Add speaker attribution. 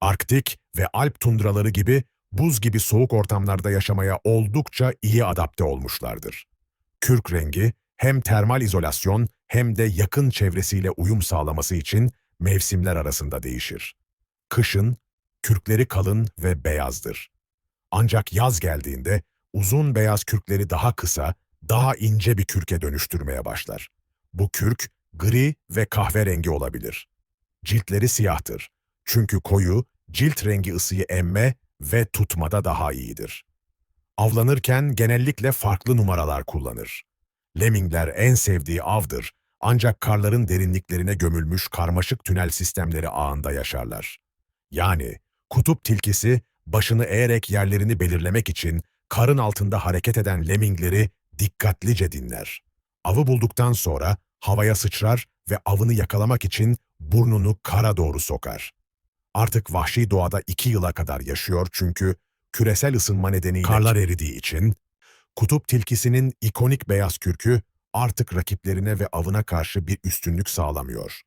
Speaker 1: Arktik ve Alp tundraları gibi buz gibi soğuk ortamlarda yaşamaya oldukça iyi adapte olmuşlardır. Kürk rengi hem termal izolasyon hem de yakın çevresiyle uyum sağlaması için mevsimler arasında değişir. Kışın kürkleri kalın ve beyazdır. Ancak yaz geldiğinde uzun beyaz kürkleri daha kısa, daha ince bir kürke dönüştürmeye başlar. Bu kürk gri ve kahverengi olabilir. Ciltleri siyahtır. Çünkü koyu, cilt rengi ısıyı emme ve tutmada daha iyidir. Avlanırken genellikle farklı numaralar kullanır. Lemmingler en sevdiği avdır ancak karların derinliklerine gömülmüş karmaşık tünel sistemleri ağında yaşarlar. Yani kutup tilkisi başını eğerek yerlerini belirlemek için karın altında hareket eden lemmingleri dikkatlice dinler. Avı bulduktan sonra havaya sıçrar ve avını yakalamak için burnunu kara doğru sokar. Artık vahşi doğada iki yıla kadar yaşıyor çünkü küresel ısınma nedeniyle karlar eridiği için kutup tilkisinin ikonik beyaz kürkü artık rakiplerine ve avına karşı bir üstünlük sağlamıyor.